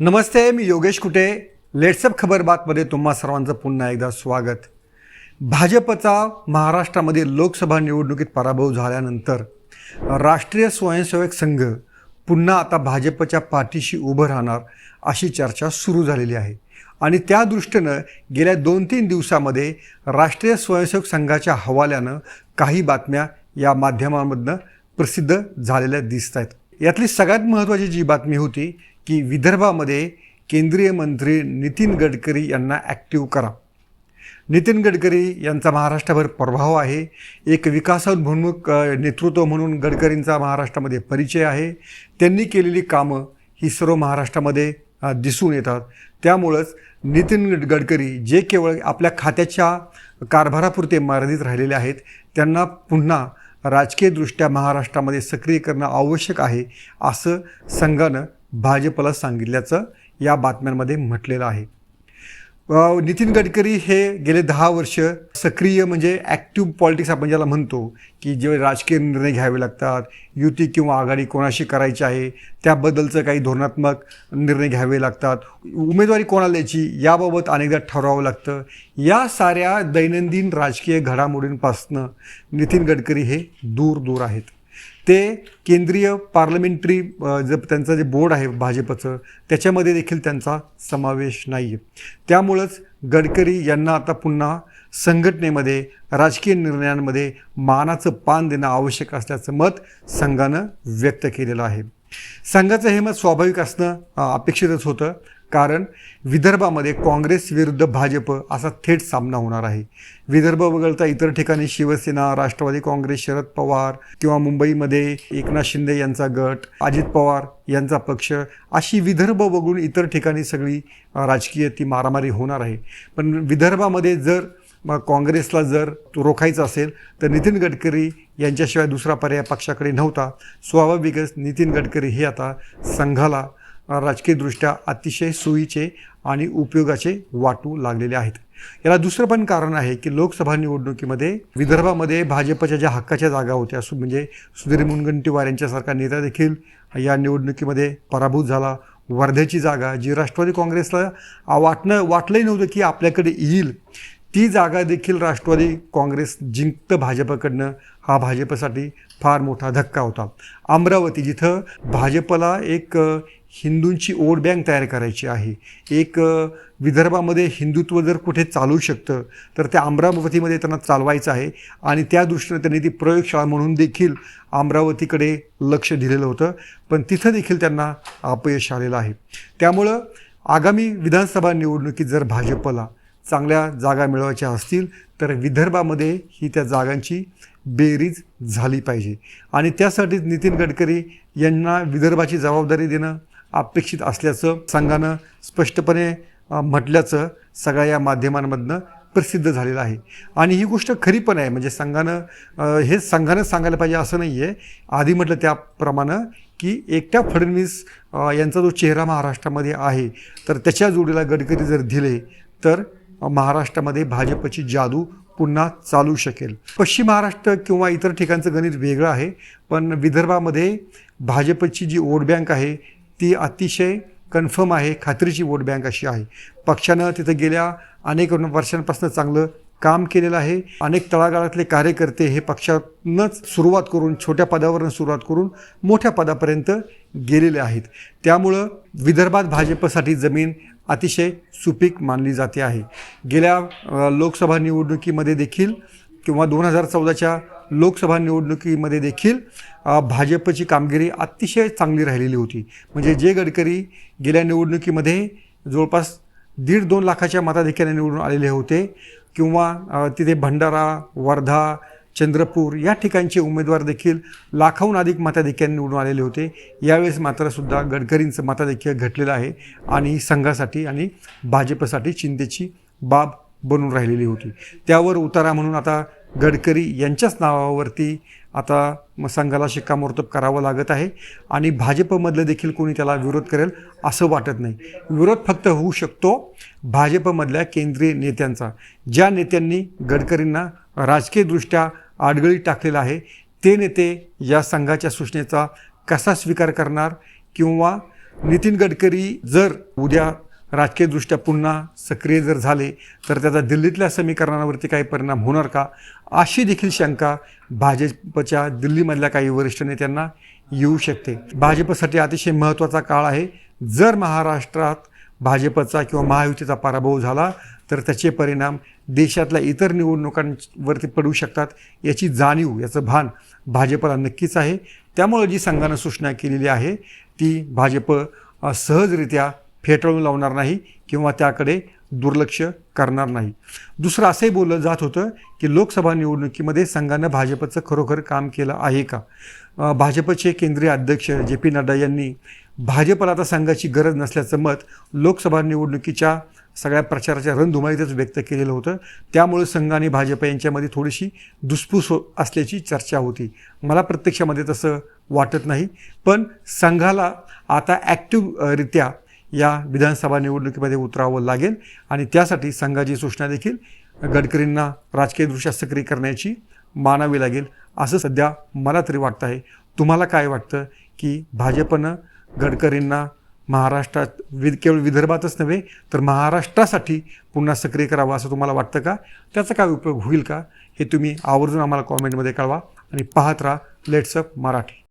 नमस्ते मी योगेश कुटे. लेट्सअप खबर बातमध्ये तुम्हा सर्वांचं पुन्हा एकदा स्वागत. भाजपचा महाराष्ट्रामध्ये लोकसभा निवडणुकीत पराभव झाल्यानंतर राष्ट्रीय स्वयंसेवक संघ पुन्हा आता भाजपच्या पाठीशी उभं राहणार अशी चर्चा सुरू झालेली आहे. आणि त्या दृष्टीनं गेल्या दोन तीन दिवसामध्ये राष्ट्रीय स्वयंसेवक संघाच्या हवाल्यानं काही बातम्या या माध्यमांमधनं प्रसिद्ध झालेल्या दिसत आहेत यातली सगळ्यात महत्त्वाची जी बातमी होती की विदर्भामध्ये केंद्रीय मंत्री नितीन गडकरी यांना ॲक्टिव्ह करा. नितीन गडकरी यांचा महाराष्ट्रावर प्रभाव आहे. एक विकासोन्मुख नेतृत्व म्हणून गडकरींचा महाराष्ट्रामध्ये परिचय आहे. त्यांनी केलेली कामं ही सर्व महाराष्ट्रामध्ये दिसून येतात. त्यामुळंच नितीन गड- गडकरी जे केवळ आपल्या खात्याच्या कारभारापुरते मर्यादित राहिलेले आहेत त्यांना पुन्हा राजकीयदृष्ट्या महाराष्ट्रामध्ये सक्रिय करणं आवश्यक आहे असं संघानं भाजपला सांगितल्याचं या बातम्यांमध्ये म्हटलेलं आहे. नितीन गडकरी हे गेले दहा वर्ष सक्रिय म्हणजे ॲक्टिव्ह पॉलिटिक्स आपण ज्याला म्हणतो की जे राजकीय निर्णय घ्यावे लागतात युती किंवा आघाडी कोणाशी करायची आहे त्याबद्दलचं काही धोरणात्मक निर्णय घ्यावे लागतात. उमेदवारी कोणाला द्यायची याबाबत अनेकदा ठरवावं लागतं. या साऱ्या दैनंदिन राजकीय घडामोडींपासनं नितीन गडकरी हे दूर दूर आहेत. ते केंद्रीय पार्लमेंटरी जे त्यांचं जे बोर्ड आहे भाजपचं त्याच्यामध्ये देखील त्यांचा समावेश नाही आहे त्यामुळंच गडकरी यांना आता पुन्हा संघटनेमध्ये राजकीय निर्णयांमध्ये मानाचं पान देणं आवश्यक असल्याचं मत संघानं व्यक्त केलेलं आहे. संघाचं हे मत स्वाभाविक असणं अपेक्षितच होतं. कारण विदर्भामध्ये काँग्रेस विरुद्ध भाजप असा थेट सामना होणार आहे. विदर्भ वगळता इतर ठिकाणी शिवसेना राष्ट्रवादी काँग्रेस शरद पवार किंवा मुंबईमध्ये एकनाथ शिंदे यांचा गट अजित पवार यांचा पक्ष अशी विदर्भ वगळून इतर ठिकाणी सगळी राजकीय ती मारामारी होणार आहे. पण विदर्भामध्ये जर मग काँग्रेसला जर रोखायचं असेल तर नितीन गडकरी यांच्याशिवाय दुसरा पर्याय पक्षाकडे नव्हता. स्वाभाविकच नितीन गडकरी हे आता संघाला राजकीयदृष्ट्या अतिशय सोयीचे आणि उपयोगाचे वाटू लागलेले आहेत. याला दुसरं पण कारण आहे की लोकसभा निवडणुकीमध्ये विदर्भामध्ये भाजपच्या ज्या हक्काच्या जागा होत्या सु म्हणजे सुधीर मुनगंटीवार यांच्यासारखा नेता देखील या निवडणुकीमध्ये पराभूत झाला. वर्ध्याची जागा जी राष्ट्रवादी काँग्रेसला वाटणं वाटलंही नव्हतं की आपल्याकडे येईल ती जागा देखील राष्ट्रवादी काँग्रेस जिंकतं भाजपकडनं. हा भाजपसाठी फार मोठा धक्का होता. अमरावती जिथं भाजपला एक हिंदूंची वोट बँक तयार करायची आहे. एक विदर्भामध्ये हिंदुत्व जर कुठे चालू शकतं तर त्या अमरावतीमध्ये त्यांना चालवायचं आहे. आणि त्या दृष्टीनं त्यांनी ती प्रयोगशाळा म्हणून देखील अमरावतीकडे लक्ष दिलेलं होतं. पण तिथं देखील त्यांना अपयश आलेलं आहे. त्यामुळं आगामी विधानसभा निवडणुकीत जर भाजपला चांगल्या जागा मिळवायच्या असतील तर विदर्भामध्ये ही त्या जागांची बेरीज झाली पाहिजे. आणि त्यासाठीच नितीन गडकरी यांना विदर्भाची जबाबदारी देणं अपेक्षित असल्याचं संघानं स्पष्टपणे म्हटल्याचं सगळ्या या माध्यमांमधनं प्रसिद्ध झालेलं आहे. आणि ही गोष्ट खरी पण आहे. म्हणजे संघानं हे संघानं सांगायला पाहिजे असं नाही आहे आधी म्हटलं त्याप्रमाणे की एकट्या फडणवीस यांचा जो चेहरा महाराष्ट्रामध्ये आहे तर त्याच्या जोडीला गडकरी जर दिले तर महाराष्ट्रामध्ये भाजपची जादू पुन्हा चालू शकेल. पश्चिम महाराष्ट्र किंवा इतर ठिकाणचं गणित वेगळं आहे पण विदर्भामध्ये भाजपची जी वोट बँक आहे ती अतिशय कन्फर्म आहे खात्रीची वोट बँक अशी आहे. पक्षानं तिथं गेल्या अनेक वर्षांपासून चांगलं काम केलेलं आहे. अनेक तळागाळातले कार्यकर्ते हे पक्षानंच सुरुवात करून छोट्या पदावरून सुरुवात करून मोठ्या पदापर्यंत गेलेले आहेत. त्यामुळं विदर्भात भाजपसाठी जमीन अतिशय सुपीक मानली जाते आहे. गेल्या लोकसभा निवडणुकीमध्ये देखील किंवा दोन हजार चौदाच्या लोकसभा निवडणुकीमध्ये देखील भाजपची कामगिरी अतिशय चांगली राहिलेली होती. म्हणजे जे गडकरी गेल्या निवडणुकीमध्ये जवळपास दीड दोन लाखाच्या मताधिक्याने निवडून आलेले होते किंवा तिथे भंडारा वर्धा चंद्रपूर या ठिकाणचे उमेदवार देखील लाखाहून अधिक मताधिक्याने निवडून आलेले होते. यावेळेस मात्र सुद्धा गडकरींचं मताधिक्य घटलेलं आहे आणि संघासाठी आणि भाजपसाठी चिंतेची बाब बनून राहिलेली होती. त्यावर उतारा म्हणून आता गडकरी यांच्याच नावावरती आता म संघाला शिक्कामोर्तब करावं लागत आहे आणि भाजपमधलं देखील कोणी त्याला विरोध करेल असं वाटत नाही. विरोध फक्त होऊ शकतो भाजपमधल्या केंद्रीय नेत्यांचा. ज्या नेत्यांनी गडकरींना राजकीयदृष्ट्या आडगळी टाकलेला आहे ते नेते या संघाच्या सूचनेचा कसा स्वीकार करणार किंवा नितीन गडकरी जर उद्या राजकीयदृष्ट्या पुन्हा सक्रिय जर झाले तर त्याचा दिल्लीतल्या समीकरणावरती काही परिणाम होणार का? अशी देखील शंका भाजपच्या दिल्लीमधल्या काही वरिष्ठ नेत्यांना येऊ शकते. भाजपसाठी अतिशय महत्त्वाचा काळ आहे. जर महाराष्ट्रात भाजपचा किंवा महायुतीचा पराभव झाला तर त्याचे परिणाम देशातल्या इतर निवडणुकांवरती पडू शकतात याची जाणीव याचं भान भाजपला नक्कीच आहे. त्यामुळे जी संघानं सूचना केलेली आहे ती भाजप सहजरित्या फेटाळून लावणार नाही किंवा त्याकडे दुर्लक्ष करणार नाही. दुसरं असंही बोललं जात होतं की लोकसभा निवडणुकीमध्ये संघानं भाजपचं खरोखर काम केलं आहे का? भाजपचे केंद्रीय अध्यक्ष जे पी नड्डा यांनी भाजपला आता संघाची गरज नसल्याचं मत लोकसभा निवडणुकीच्या सगळ्या प्रचाराच्या रणधुमाळीतच व्यक्त केलेलं होतं. त्यामुळे संघ आणि भाजप यांच्यामध्ये थोडीशी दुसफूस हो असल्याची चर्चा होती. मला प्रत्यक्षामध्ये तसं वाटत नाही. पण संघाला आता ॲक्टिव्हरित्या या विधानसभा निवडणुकीमध्ये उतरावं लागेल आणि त्यासाठी संघाची सूचना देखील गडकरींना राजकीयदृष्ट्या सक्रिय करण्याची मानावी लागेल असं सध्या मला तरी वाटतं आहे. तुम्हाला काय वाटतं की भाजपनं गडकरींना महाराष्ट्रात वि केवळ विदर्भातच नव्हे तर महाराष्ट्रासाठी पुन्हा सक्रिय करावं असं तुम्हाला वाटतं का? त्याचा काय उपयोग होईल का? हे तुम्ही आवर्जून आम्हाला कॉमेंटमध्ये कळवा आणि पाहत राहा. लेट्सअप मराठी.